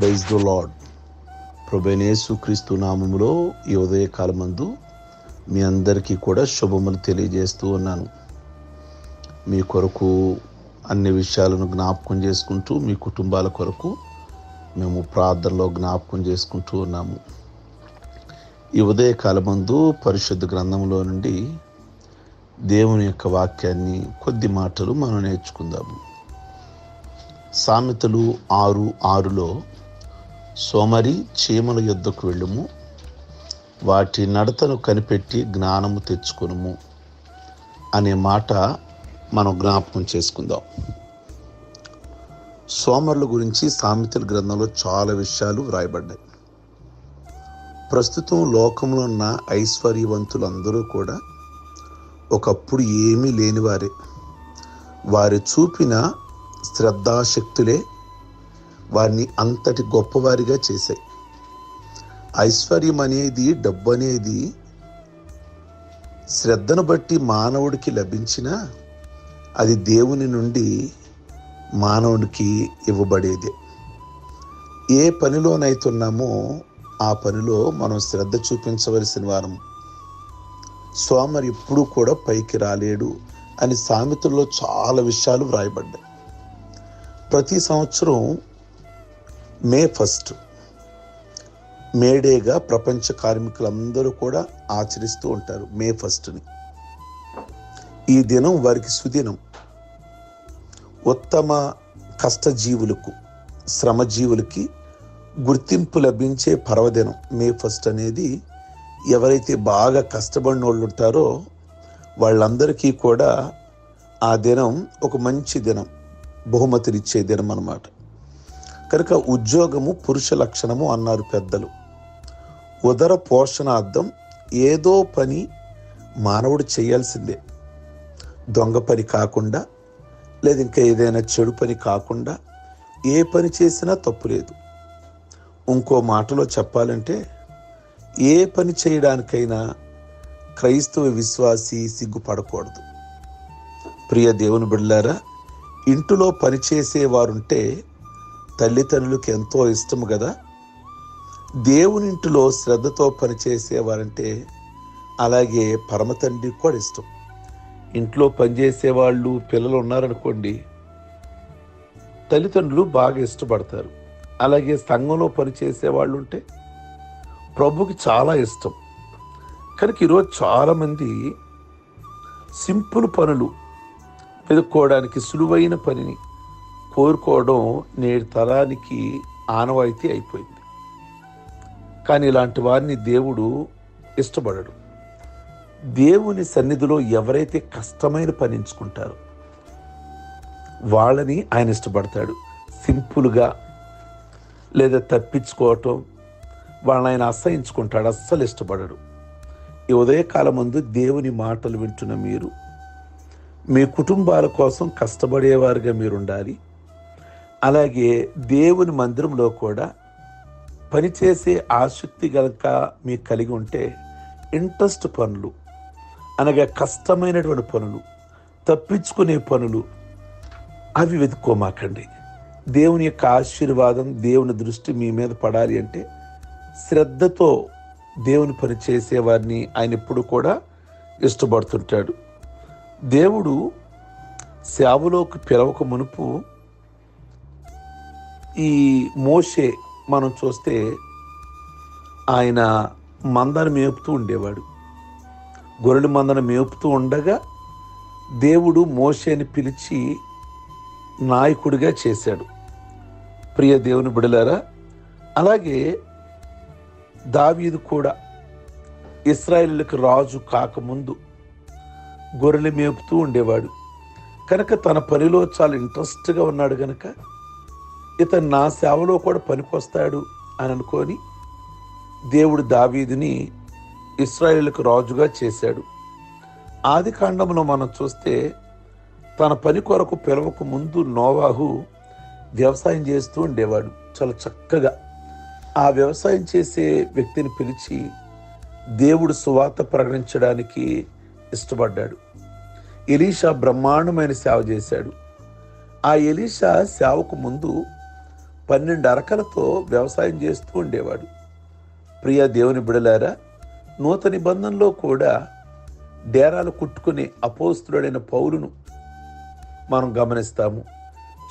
Praise the lord ప్రభనేసు క్రీస్తు నామములో ఈ ఉదయకాలమందు మీ అందరికీ కూడా శుభములు తెలియజేస్తూ ఉన్నాను. మీ కొరకు అన్ని విషయాలను జ్ఞాపకం చేసుకుంటూ మీ కుటుంబాల కొరకు మేము ప్రార్థనలో జ్ఞాపకం చేసుకుంటూ ఉన్నాము. ఈ ఉదయకాలమందు పరిశుద్ధ గ్రంథంలో నుండి దేవుని యొక్క వాక్యాన్ని కొద్ది మాటలు మనం నేర్చుకుందాము. సామెతలు ఆరు ఆరులో సోమరి చీమల యుద్ధకు వెళ్ళుము. వాటి నడతను కనిపెట్టి జ్ఞానము తెచ్చుకునుము అనే మాట మనం జ్ఞాపకం చేసుకుందాం. సోమరుల గురించి సామెతల గ్రంథంలో చాలా విషయాలు వ్రాయబడ్డాయి. ప్రస్తుతం లోకంలో ఉన్న ఐశ్వర్యవంతులందరూ కూడా ఒకప్పుడు ఏమీ లేనివారే. వారు చూపిన శ్రద్ధాశక్తులే వారిని అంతటి గొప్పవారిగా చేశాయి. ఐశ్వర్యం అనేది డబ్బు అనేది శ్రద్ధను బట్టి మానవుడికి లభించిన అది దేవుని నుండి మానవుడికి ఇవ్వబడేదే. ఏ పనిలోనైతున్నామో ఆ పనిలో మనం శ్రద్ధ చూపించవలసిన వారం. సోమరు ఎప్పుడూ కూడా పైకి రాలేడు అని సామెతల్లో చాలా విషయాలు వ్రాయబడ్డాయి. ప్రతి సంవత్సరం మే ఫస్ట్ మేడేగా ప్రపంచ కార్మికులందరూ కూడా ఆచరిస్తూ ఉంటారు మే ఫస్ట్ని. ఈ దినం వారికి సుదినం. ఉత్తమ కష్టజీవులకు శ్రమజీవులకి గుర్తింపు లభించే పర్వదినం మే ఫస్ట్ అనేది ఎవరైతే బాగా కష్టపడిన వాళ్ళు ఉంటారో వాళ్ళందరికీ కూడా ఆ దినం ఒక మంచి దినం బహుమతినిచ్చే దినం అన్నమాట. కనుక ఉద్యోగము పురుష లక్షణము అన్నారు పెద్దలు. ఉదర పోషణార్థం ఏదో పని మానవుడు చేయాల్సిందే. దొంగ పని కాకుండా లేదా ఇంకా ఏదైనా చెడు పని కాకుండా ఏ పని చేసినా తప్పు లేదు. ఇంకో మాటలో చెప్పాలంటే ఏ పని చేయడానికైనా క్రైస్తవ విశ్వాసి సిగ్గుపడకూడదు. ప్రియ దేవుని బిళ్ళారా ఇంటిలో పనిచేసేవారుంటే తల్లిదండ్రులకు ఎంతో ఇష్టం కదా దేవుని ఇంటిలో శ్రద్ధతో పనిచేసేవారంటే అలాగే పరమతండ్రికి కూడా ఇష్టం. ఇంట్లో పనిచేసేవాళ్ళు పిల్లలు ఉన్నారనుకోండి తల్లిదండ్రులు బాగా ఇష్టపడతారు. అలాగే సంఘంలో పనిచేసే వాళ్ళు ఉంటే ప్రభుకి చాలా ఇష్టం. కనుక ఈరోజు చాలామంది సింపుల్ పనులు వెతుక్కోవడానికి సులువైన పనిని కోరుకోవడం నేటి తరానికి ఆనవాయితీ అయిపోయింది. కానీ ఇలాంటి వారిని దేవుడు ఇష్టపడడు. దేవుని సన్నిధిలో ఎవరైతే కష్టమైన పని ఎంచుకుంటారో వాళ్ళని ఆయన ఇష్టపడతాడు. సింపుల్గా లేదా తప్పించుకోవటం వాళ్ళని ఆయన అసహించుకుంటాడు అస్సలు ఇష్టపడడు. ఈ ఉదయకాలం ముందు దేవుని మాటలు వింటున్న మీరు మీ కుటుంబాల కోసం కష్టపడేవారుగా మీరు ఉండాలి అలాగే దేవుని మందిరంలో కూడా పనిచేసే ఆసక్తి గనక మీకు కలిగి ఉంటే ఇంట్రెస్ట్ పనులు అనగా కష్టమైనటువంటి పనులు తప్పించుకునే పనులు అవి వెతుక్కోమాకండి. దేవుని యొక్క ఆశీర్వాదం దేవుని దృష్టి మీ మీద పడాలి అంటే శ్రద్ధతో దేవుని పని చేసేవారిని ఆయన ఎప్పుడు కూడా ఇష్టపడుతుంటాడు. దేవుడు సేవలోకి పిలవక మునుపు ఈ మోషే మనం చూస్తే ఆయన మందను మేపుతూ ఉండేవాడు. గొర్రెల మందను మేపుతూ ఉండగా దేవుడు మోషేని పిలిచి నాయకుడిగా చేశాడు. ప్రియ దేవుని బిడలారా అలాగే దావీదు కూడా ఇస్రాయిల్కి రాజు కాకముందు గొర్రెలు మేపుతూ ఉండేవాడు. కనుక తన పనిలో చాలా ఇంట్రెస్ట్గా ఉన్నాడు కనుక ఇతను నా సేవలో కూడా పనికొస్తాడు అని అనుకొని దేవుడు దావీదిని ఇస్రాయేలుకు రాజుగా చేశాడు. ఆది కాండమును మనం చూస్తే తన పని కొరకు పిలవకు ముందు నోవాహు వ్యవసాయం చేస్తూ ఉండేవాడు. చాలా చక్కగా ఆ వ్యవసాయం చేసే వ్యక్తిని పిలిచి దేవుడు సువార్త ప్రకటించడానికి ఇష్టపడ్డాడు. ఎలీషా బ్రహ్మాండమైన సేవ చేశాడు. ఆ ఎలీషా సేవకు ముందు పన్నెండు అరకలతో వ్యవసాయం చేస్తూ ఉండేవాడు. ప్రియ దేవుని బిడలారా నూతన నిబంధనలో కూడా డేరాలు కుట్టుకునే అపోస్తుడైన పౌరును మనం గమనిస్తాము.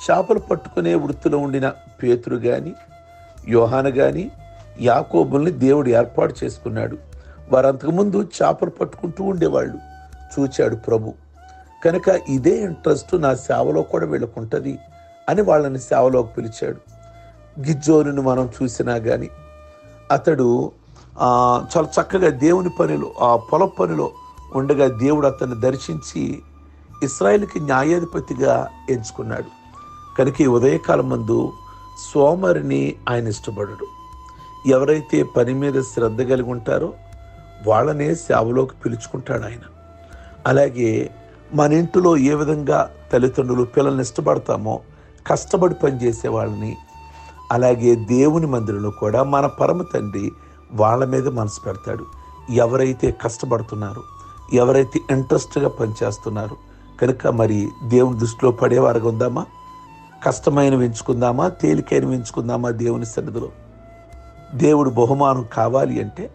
చేపలు పట్టుకునే వృత్తిలో ఉండిన పేతురు కానీ యోహాను కానీ యాకోబుల్ని దేవుడు ఏర్పాటు చేసుకున్నాడు. వారంతకుముందు చేపలు పట్టుకుంటూ ఉండేవాళ్ళు చూచాడు ప్రభు. కనుక ఇదే ఇంట్రెస్ట్ నా సేవలో కూడా వీళ్ళకుంటుంది అని వాళ్ళని సేవలోకి పిలిచాడు. గిజ్జోనును మనం చూసినా కానీ అతడు చాలా చక్కగా దేవుని పనిలో ఆ పొల పనిలో ఉండగా దేవుడు అతన్ని దర్శించి ఇస్రాయేల్కి న్యాయాధిపతిగా ఎంచుకున్నాడు. కనుక ఈ ఉదయకాలం ముందు సోమరిని ఆయన ఇష్టపడడు. ఎవరైతే పని మీద శ్రద్ధ కలిగి ఉంటారో వాళ్ళనే సేవలోకి పిలుచుకుంటాడు ఆయన. అలాగే మన ఇంటిలో ఏ విధంగా తల్లిదండ్రులు పిల్లల్ని ఇష్టపడతామో కష్టపడి పనిచేసే వాళ్ళని అలాగే దేవుని మందిరంలో కూడా మన పరమ తండ్రి వాళ్ళ మీద మనసు పెడతాడు. ఎవరైతే కష్టపడుతున్నారో ఎవరైతే ఇంట్రెస్ట్గా పనిచేస్తున్నారో కనుక మరి దేవుని దృష్టిలో పడేవారుగా ఉందామా? కష్టమైన ఎంచుకుందామా? తేలికైన ఎంచుకుందామా దేవుని సన్నిధిలో? దేవుడు బహుమానం కావాలి అంటే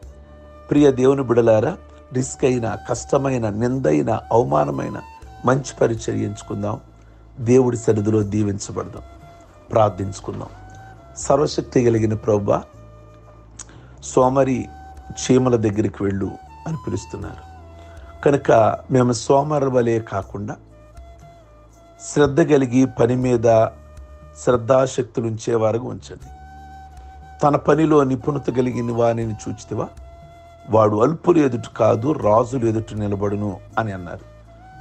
ప్రియ దేవుని బిడలారా రిస్క్ అయిన కష్టమైన నిందైన అవమానమైన మంచి పరిచయం ఎంచుకుందాం. దేవుడి సన్నిధిలో దీవించబడదాం. ప్రార్థించుకుందాం. సర్వశక్తి కలిగిన ప్రభా సోమరి చీమల దగ్గరికి వెళ్ళు అని పిలుస్తున్నారు. కనుక మేము సోమరు వలే కాకుండా శ్రద్ధ కలిగి పని మీద శ్రద్ధాశక్తులు వరకు ఉంచండి. తన పనిలో నిపుణత కలిగిన వానిని చూచితివా? వాడు అల్పులు ఎదుట కాదు రాజులు ఎదుట నిలబడును అని అన్నారు.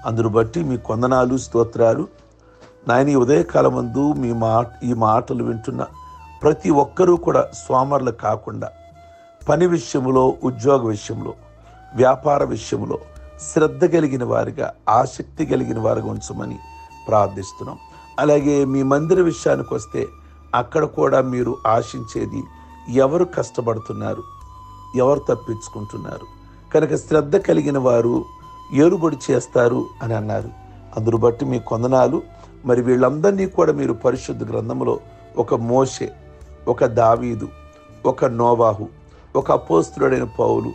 అందును బట్టి మీ కొందనాలు స్తోత్రాలు. నాయన ఉదయకాలం ఉదయకాలమందు మీ మా ఈ మాటలు వింటున్న ప్రతి ఒక్కరూ కూడా స్వామర్లు కాకుండా పని విషయంలో ఉద్యోగ విషయంలో వ్యాపార విషయంలో శ్రద్ధ కలిగిన వారిగా ఆసక్తి కలిగిన వారిగా ఉంచమని ప్రార్థిస్తున్నాం. అలాగే మీ మందిర విషయానికి వస్తే అక్కడ కూడా మీరు ఆశించేది ఎవరు కష్టపడుతున్నారు ఎవరు తప్పించుకుంటున్నారు. కనుక శ్రద్ధ కలిగిన వారు ఏరుబడి చేస్తారు అని అన్నారు. అందును బట్టి మీ కొందనాలు మరి వీళ్ళందరినీ కూడా మీరు పరిశుద్ధ గ్రంథంలో ఒక మోషే ఒక దావీదు ఒక నోవాహు ఒక అపోస్తుడైన పౌలు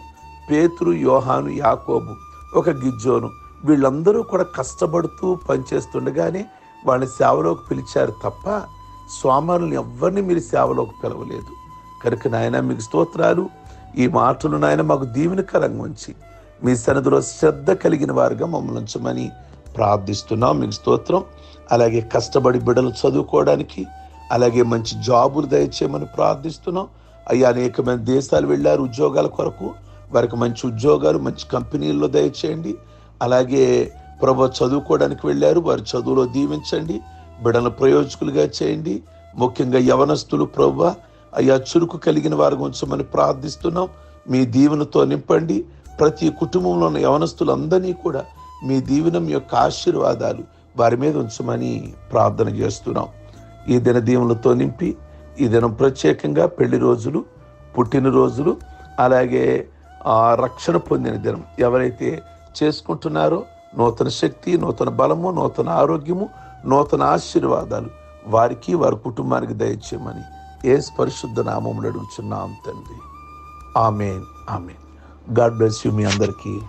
పేతురు యోహాను యాకోబు ఒక గిజ్జోను వీళ్ళందరూ కూడా కష్టపడుతూ పనిచేస్తుండగానే వాళ్ళని సేవలోకి పిలిచారు తప్ప స్వామాలను ఎవరిని మీరు సేవలోకి పిలవలేదు. కనుక నాయన మీకు స్తోత్రాలు. ఈ మాటలు నాయన మాకు దీవెనకరంగా ఉంచి మీ సన్నిధిలో శ్రద్ధ కలిగిన వారుగా మమ్మల్ని ఉంచమని ప్రార్థిస్తున్నాం. మీకు స్తోత్రం. అలాగే కష్టపడి బిడ్డలు చదువుకోవడానికి అలాగే మంచి జాబులు దయచేయమని ప్రార్థిస్తున్నాం. అయ్యా అనేకమైన దేశాలు వెళ్ళారు ఉద్యోగాల కొరకు. వారికి మంచి ఉద్యోగాలు మంచి కంపెనీల్లో దయచేయండి. అలాగే ప్రభు చదువుకోవడానికి వెళ్ళారు. వారి చదువులో దీవించండి. బిడ్డల ప్రయోజకులుగా చేయండి. ముఖ్యంగా యవనస్తులు ప్రభు. అయ్యా చురుకు కలిగిన వారి ఉంచమని ప్రార్థిస్తున్నాం. మీ దీవెనతో నింపండి. ప్రతి కుటుంబంలో ఉన్న యవనస్తులందరినీ కూడా మీ దీవెనం యొక్క ఆశీర్వాదాలు వారి మీద ఉంచమని ప్రార్థన చేస్తున్నాం. ఈ దిన దీవెనలతో నింపి ఈ దినం ప్రత్యేకంగా పెళ్ళి రోజులు పుట్టినరోజులు అలాగే ఆ రక్షణ పొందిన దినం ఎవరైతే చేసుకుంటున్నారో నూతన శక్తి నూతన బలము నూతన ఆరోగ్యము నూతన ఆశీర్వాదాలు వారికి వారి కుటుంబానికి దయచేయమని ఏ పరిశుద్ధ నామములు అడుగుచున్నాం తండ్రి. Amen amen. God bless you మీ అందరికీ.